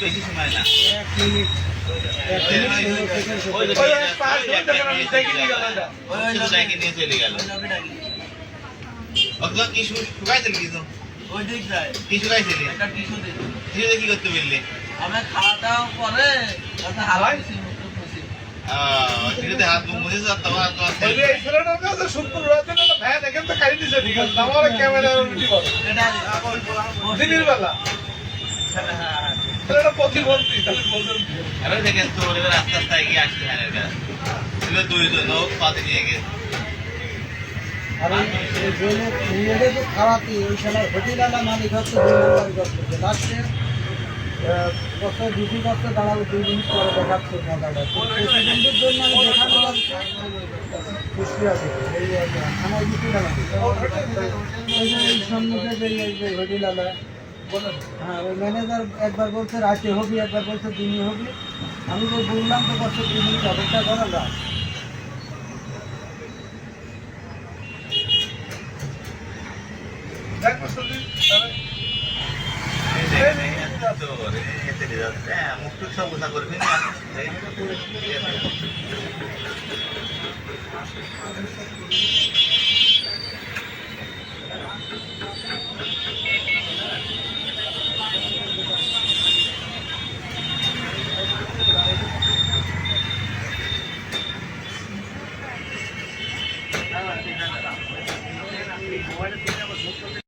বেশি সময় না। এক মিনিট কিছু শুকাইছিল একটা টিস্যু দিন কিছু? কি করতে পারলে আমি খাওয়া দাওয়া পরে কাছে আমার এটা দিনের বেলা। ছেলেটা প্রতিবন্ধী তাহলে বলছেন আরে দেখেন তো ওরা আস্তে আস্তে এগিয়ে আসছে হ্যাঁ এরা ছিল দুইজন ও পাতে নিয়ে গেছে। আর এই এই যে লোক খাওয়াতে ওই সময় হোটেলালা মালিক হচ্ছে দুই নম্বর করতেছে লাস্টে কত দুটি কষ্ট দাঁড়াবো দুই মিনিট পরে দেখাচ্ছে মজাটা। তো জন্য আমি দেখানো খুশি আছি এই আমার দুটি দাঁড়াবো ওই যে সম্মুখে যে এই যে হোটেলালা হ্যাঁ ওই ম্যানেজার একবার বলছে রাতে হবি একবার বলছে দিনই হবি। আমি তো বললাম তো কষ্ট তিন মিনিট অপেক্ষা করা মুখ সব করবি না? এই মোবাইলের থেকে আবার